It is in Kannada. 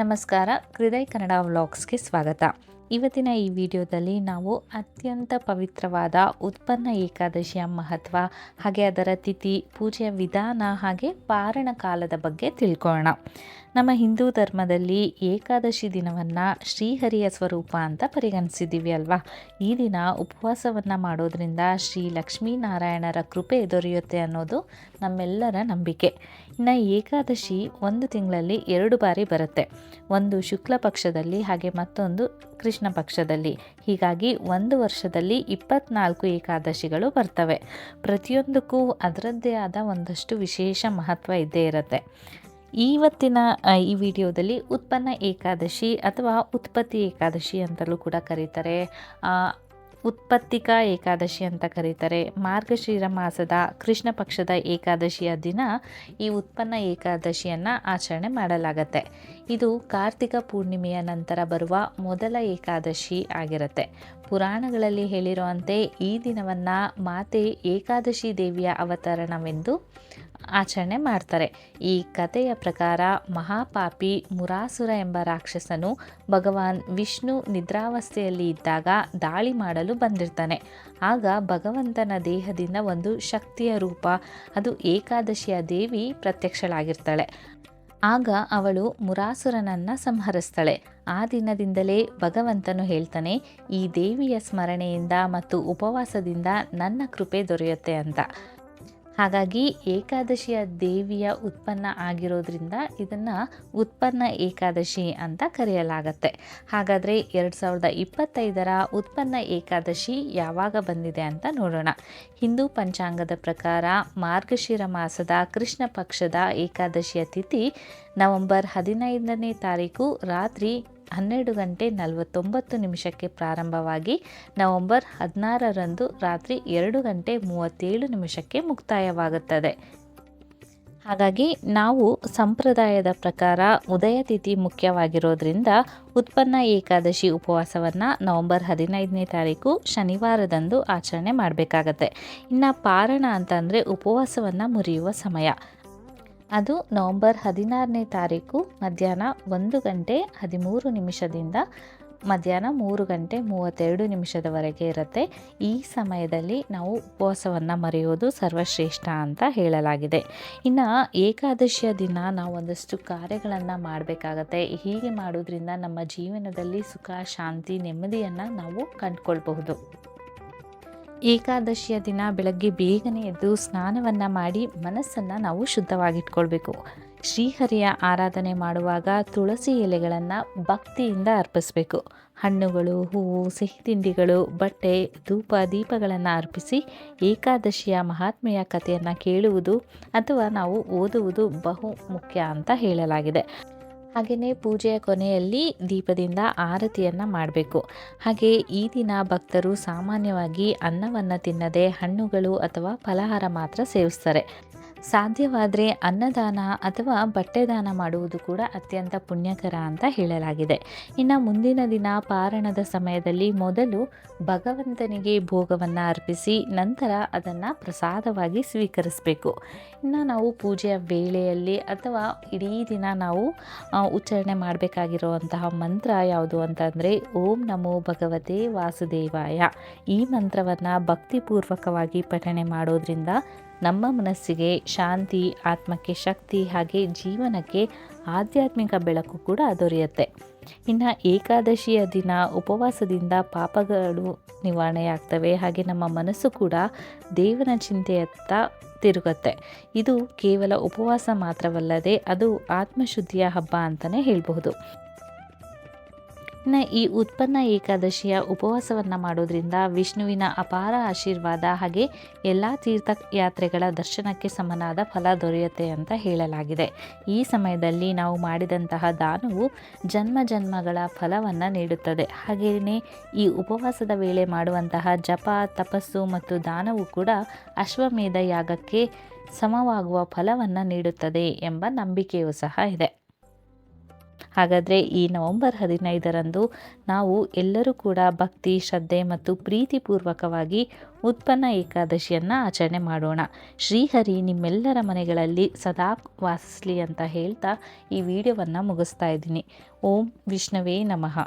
ನಮಸ್ಕಾರ. ಹೃದಯ ಕನ್ನಡ ವ್ಲಾಗ್ಸ್ಗೆ ಸ್ವಾಗತ. ಇವತ್ತಿನ ಈ ವಿಡಿಯೋದಲ್ಲಿ ನಾವು ಅತ್ಯಂತ ಪವಿತ್ರವಾದ ಉತ್ಪನ್ನ ಏಕಾದಶಿಯ ಮಹತ್ವ, ಹಾಗೆ ಅದರ ತಿಥಿ, ಪೂಜೆಯ ವಿಧಾನ, ಹಾಗೆ ಪಾರಣ ಕಾಲದ ಬಗ್ಗೆ ತಿಳ್ಕೊಳ್ಳೋಣ. ನಮ್ಮ ಹಿಂದೂ ಧರ್ಮದಲ್ಲಿ ಏಕಾದಶಿ ದಿನವನ್ನು ಶ್ರೀಹರಿಯ ಸ್ವರೂಪ ಅಂತ ಪರಿಗಣಿಸಿದ್ದೀವಿ ಅಲ್ವಾ? ಈ ದಿನ ಉಪವಾಸವನ್ನು ಮಾಡೋದ್ರಿಂದ ಶ್ರೀ ಲಕ್ಷ್ಮೀನಾರಾಯಣರ ಕೃಪೆ ದೊರೆಯುತ್ತೆ ಅನ್ನೋದು ನಮ್ಮೆಲ್ಲರ ನಂಬಿಕೆ. ಇನ್ನು ಏಕಾದಶಿ ಒಂದು ತಿಂಗಳಲ್ಲಿ ಎರಡು ಬಾರಿ ಬರುತ್ತೆ. ಒಂದು ಶುಕ್ಲ ಪಕ್ಷದಲ್ಲಿ ಹಾಗೆ ಮತ್ತೊಂದು ಕೃಷ್ಣ ಪಕ್ಷದಲ್ಲಿ. ಹೀಗಾಗಿ ಒಂದು ವರ್ಷದಲ್ಲಿ ಇಪ್ಪತ್ನಾಲ್ಕು ಏಕಾದಶಿಗಳು ಬರ್ತವೆ. ಪ್ರತಿಯೊಂದಕ್ಕೂ ಅದರದ್ದೇ ಆದ ಒಂದಷ್ಟು ವಿಶೇಷ ಮಹತ್ವ ಇದ್ದೇ ಇರುತ್ತೆ. ಇವತ್ತಿನ ಈ ವಿಡಿಯೋದಲ್ಲಿ ಉತ್ಪನ್ನ ಏಕಾದಶಿ ಅಥವಾ ಉತ್ಪತ್ತಿ ಏಕಾದಶಿ ಅಂತಲೂ ಕೂಡ ಕರೀತಾರೆ. ಉತ್ಪತ್ತಿಕಾ ಏಕಾದಶಿ ಅಂತ ಕರೀತಾರೆ. ಮಾರ್ಗಶಿರ ಮಾಸದ ಕೃಷ್ಣ ಪಕ್ಷದ ಏಕಾದಶಿಯ ದಿನ ಈ ಉತ್ಪನ್ನ ಏಕಾದಶಿಯನ್ನು ಆಚರಣೆ ಮಾಡಲಾಗತ್ತೆ. ಇದು ಕಾರ್ತಿಕ ಪೂರ್ಣಿಮೆಯ ನಂತರ ಬರುವ ಮೊದಲ ಏಕಾದಶಿ ಆಗಿರುತ್ತೆ. ಪುರಾಣಗಳಲ್ಲಿ ಹೇಳಿರುವಂತೆ ಈ ದಿನವನ್ನು ಮಾತೆ ಏಕಾದಶಿ ದೇವಿಯ ಅವತರಣವೆಂದು ಆಚರಣೆ ಮಾಡ್ತಾರೆ. ಈ ಕಥೆಯ ಪ್ರಕಾರ ಮಹಾಪಾಪಿ ಮುರಾಸುರ ಎಂಬ ರಾಕ್ಷಸನು ಭಗವಾನ್ ವಿಷ್ಣು ನಿದ್ರಾವಸ್ಥೆಯಲ್ಲಿ ಇದ್ದಾಗ ದಾಳಿ ಮಾಡಲು ಬಂದಿರ್ತಾನೆ. ಆಗ ಭಗವಂತನ ದೇಹದಿಂದ ಒಂದು ಶಕ್ತಿಯ ರೂಪ, ಅದು ಏಕಾದಶಿಯ ದೇವಿ ಪ್ರತ್ಯಕ್ಷಳಾಗಿರ್ತಾಳೆ. ಆಗ ಅವಳು ಮುರಾಸುರನನ್ನು ಸಂಹರಿಸ್ತಾಳೆ. ಆ ದಿನದಿಂದಲೇ ಭಗವಂತನು ಹೇಳ್ತಾನೆ, ಈ ದೇವಿಯ ಸ್ಮರಣೆಯಿಂದ ಮತ್ತು ಉಪವಾಸದಿಂದ ನನ್ನ ಕೃಪೆ ದೊರೆಯುತ್ತೆ ಅಂತ. ಹಾಗಾಗಿ ಏಕಾದಶಿಯ ದೇವಿಯ ಉತ್ಪನ್ನ ಆಗಿರೋದ್ರಿಂದ ಇದನ್ನು ಉತ್ಪನ್ನ ಏಕಾದಶಿ ಅಂತ ಕರೆಯಲಾಗತ್ತೆ. ಹಾಗಾದರೆ ಎರಡು ಸಾವಿರದ ಇಪ್ಪತ್ತೈದರ ಉತ್ಪನ್ನ ಏಕಾದಶಿ ಯಾವಾಗ ಬಂದಿದೆ ಅಂತ ನೋಡೋಣ. ಹಿಂದೂ ಪಂಚಾಂಗದ ಪ್ರಕಾರ ಮಾರ್ಗಶಿರ ಮಾಸದ ಕೃಷ್ಣ ಪಕ್ಷದ ಏಕಾದಶಿಯ ತಿಥಿ ನವೆಂಬರ್ ಹದಿನೈದನೇ ತಾರೀಕು ರಾತ್ರಿ ಹನ್ನೆರಡು ಗಂಟೆ ನಲವತ್ತೊಂಬತ್ತು ನಿಮಿಷಕ್ಕೆ ಪ್ರಾರಂಭವಾಗಿ ನವೆಂಬರ್ ಹದಿನಾರರಂದು ರಾತ್ರಿ ಎರಡು ಗಂಟೆ ಮೂವತ್ತೇಳು ನಿಮಿಷಕ್ಕೆ ಮುಕ್ತಾಯವಾಗುತ್ತದೆ. ಹಾಗಾಗಿ ನಾವು ಸಂಪ್ರದಾಯದ ಪ್ರಕಾರ ಉದಯ ತಿಥಿ ಮುಖ್ಯವಾಗಿರೋದ್ರಿಂದ ಉತ್ಪನ್ನ ಏಕಾದಶಿ ಉಪವಾಸವನ್ನು ನವೆಂಬರ್ ಹದಿನೈದನೇ ತಾರೀಕು ಶನಿವಾರದಂದು ಆಚರಣೆ ಮಾಡಬೇಕಾಗತ್ತೆ. ಇನ್ನು ಪಾರಣ ಅಂತಂದರೆ ಉಪವಾಸವನ್ನು ಮುರಿಯುವ ಸಮಯ. ಅದು ನವಂಬರ್ ಹದಿನಾರನೇ ತಾರೀಕು ಮಧ್ಯಾಹ್ನ ಒಂದು ಗಂಟೆ ಹದಿಮೂರು ನಿಮಿಷದಿಂದ ಮಧ್ಯಾಹ್ನ ಮೂರು ಗಂಟೆ ಮೂವತ್ತೆರಡು ನಿಮಿಷದವರೆಗೆ ಇರುತ್ತೆ. ಈ ಸಮಯದಲ್ಲಿ ನಾವು ಉಪವಾಸವನ್ನು ಮರೆಯೋದು ಸರ್ವಶ್ರೇಷ್ಠ ಅಂತ ಹೇಳಲಾಗಿದೆ. ಇನ್ನು ಏಕಾದಶಿಯ ದಿನ ನಾವು ಒಂದಷ್ಟು ಕಾರ್ಯಗಳನ್ನು ಮಾಡಬೇಕಾಗತ್ತೆ. ಹೀಗೆ ಮಾಡೋದ್ರಿಂದ ನಮ್ಮ ಜೀವನದಲ್ಲಿ ಸುಖ, ಶಾಂತಿ, ನೆಮ್ಮದಿಯನ್ನು ನಾವು ಕಂಡುಕೊಳ್ಬಹುದು. ಏಕಾದಶಿಯ ದಿನ ಬೆಳಗ್ಗೆ ಬೇಗನೆ ಎದ್ದು ಸ್ನಾನವನ್ನು ಮಾಡಿ ಮನಸ್ಸನ್ನು ನಾವು ಶುದ್ಧವಾಗಿಟ್ಕೊಳ್ಬೇಕು. ಶ್ರೀಹರಿಯ ಆರಾಧನೆ ಮಾಡುವಾಗ ತುಳಸಿ ಎಲೆಗಳನ್ನು ಭಕ್ತಿಯಿಂದ ಅರ್ಪಿಸಬೇಕು. ಹಣ್ಣುಗಳು, ಹೂವು ಸಿಹಿ ತಿಂಡಿಗಳು ಬಟ್ಟೆ, ಧೂಪ, ದೀಪಗಳನ್ನು ಅರ್ಪಿಸಿ ಏಕಾದಶಿಯ ಮಹಾತ್ಮೆಯ ಕಥೆಯನ್ನು ಕೇಳುವುದು ಅಥವಾ ನಾವು ಓದುವುದು ಬಹು ಮುಖ್ಯ ಅಂತ ಹೇಳಲಾಗಿದೆ. ಹಾಗೆಯೇ ಪೂಜೆಯ ಕೊನೆಯಲ್ಲಿ ದೀಪದಿಂದ ಆರತಿಯನ್ನು ಮಾಡಬೇಕು. ಹಾಗೆ ಈ ದಿನ ಭಕ್ತರು ಸಾಮಾನ್ಯವಾಗಿ ಅನ್ನವನ್ನು ತಿನ್ನದೆ ಹಣ್ಣುಗಳು ಅಥವಾ ಫಲಹಾರ ಮಾತ್ರ ಸೇವಿಸ್ತಾರೆ. ಸಾಧ್ಯವಾದರೆ ಅನ್ನದಾನ ಅಥವಾ ಬಟ್ಟೆ ದಾನ ಮಾಡುವುದು ಕೂಡ ಅತ್ಯಂತ ಪುಣ್ಯಕರ ಅಂತ ಹೇಳಲಾಗಿದೆ. ಇನ್ನು ಮುಂದಿನ ದಿನ ಪಾರಣದ ಸಮಯದಲ್ಲಿ ಮೊದಲು ಭಗವಂತನಿಗೆ ಭೋಗವನ್ನು ಅರ್ಪಿಸಿ ನಂತರ ಅದನ್ನು ಪ್ರಸಾದವಾಗಿ ಸ್ವೀಕರಿಸಬೇಕು. ಇನ್ನು ನಾವು ಪೂಜೆಯ ವೇಳೆಯಲ್ಲಿ ಅಥವಾ ಇಡೀ ದಿನ ನಾವು ಉಚ್ಚಾರಣೆ ಮಾಡಬೇಕಾಗಿರುವಂತಹ ಮಂತ್ರ ಯಾವುದು ಅಂತಂದರೆ ಓಂ ನಮೋ ಭಗವತೆ ವಾಸುದೇವಾಯ. ಈ ಮಂತ್ರವನ್ನು ಭಕ್ತಿಪೂರ್ವಕವಾಗಿ ಪಠಣೆ ಮಾಡೋದ್ರಿಂದ ನಮ್ಮ ಮನಸ್ಸಿಗೆ ಶಾಂತಿ, ಆತ್ಮಕ್ಕೆ ಶಕ್ತಿ ಹಾಗೆ ಜೀವನಕ್ಕೆ ಆಧ್ಯಾತ್ಮಿಕ ಬೆಳಕು ಕೂಡ ದೊರೆಯುತ್ತೆ. ಇನ್ನು ಏಕಾದಶಿಯ ದಿನ ಉಪವಾಸದಿಂದ ಪಾಪಗಳು ನಿವಾರಣೆಯಾಗ್ತವೆ. ಹಾಗೆ ನಮ್ಮ ಮನಸ್ಸು ಕೂಡ ದೇವನ ಚಿಂತೆಯತ್ತ ತಿರುಗುತ್ತೆ. ಇದು ಕೇವಲ ಉಪವಾಸ ಮಾತ್ರವಲ್ಲದೆ ಅದು ಆತ್ಮಶುದ್ಧಿಯ ಹಬ್ಬ ಅಂತಲೇ ಹೇಳಬಹುದು. ಇನ್ನು ಈ ಉತ್ಪನ್ನ ಏಕಾದಶಿಯ ಉಪವಾಸವನ್ನು ಮಾಡೋದ್ರಿಂದ ವಿಷ್ಣುವಿನ ಅಪಾರ ಆಶೀರ್ವಾದ ಹಾಗೆ ಎಲ್ಲ ತೀರ್ಥಯಾತ್ರೆಗಳ ದರ್ಶನಕ್ಕೆ ಸಮನಾದ ಫಲ ದೊರೆಯುತ್ತೆ ಅಂತ ಹೇಳಲಾಗಿದೆ. ಈ ಸಮಯದಲ್ಲಿ ನಾವು ಮಾಡಿದಂತಹ ದಾನವು ಜನ್ಮ ಜನ್ಮಗಳ ಫಲವನ್ನು ನೀಡುತ್ತದೆ. ಹಾಗೆಯೇ ಈ ಉಪವಾಸದ ವೇಳೆ ಮಾಡುವಂತಹ ಜಪ, ತಪಸ್ಸು ಮತ್ತು ದಾನವು ಕೂಡ ಅಶ್ವಮೇಧ ಯಾಗಕ್ಕೆ ಸಮವಾಗುವ ಫಲವನ್ನು ನೀಡುತ್ತದೆ ಎಂಬ ನಂಬಿಕೆಯೂ ಸಹ ಇದೆ. ಹಾಗಾದರೆ ಈ ನವೆಂಬರ್ ಹದಿನೈದರಂದು ನಾವು ಎಲ್ಲರೂ ಕೂಡ ಭಕ್ತಿ, ಶ್ರದ್ಧೆ ಮತ್ತು ಪ್ರೀತಿಪೂರ್ವಕವಾಗಿ ಉತ್ಪನ್ನ ಏಕಾದಶಿಯನ್ನು ಆಚರಣೆ ಮಾಡೋಣ. ಶ್ರೀಹರಿ ನಿಮ್ಮೆಲ್ಲರ ಮನೆಗಳಲ್ಲಿ ಸದಾ ವಾಸಿಸಲಿ ಅಂತ ಹೇಳ್ತಾ ಈ ವಿಡಿಯೋವನ್ನು ಮುಗಿಸ್ತಾ ಇದ್ದೀನಿ. ಓಂ ವಿಷ್ಣುವೇ ನಮಃ.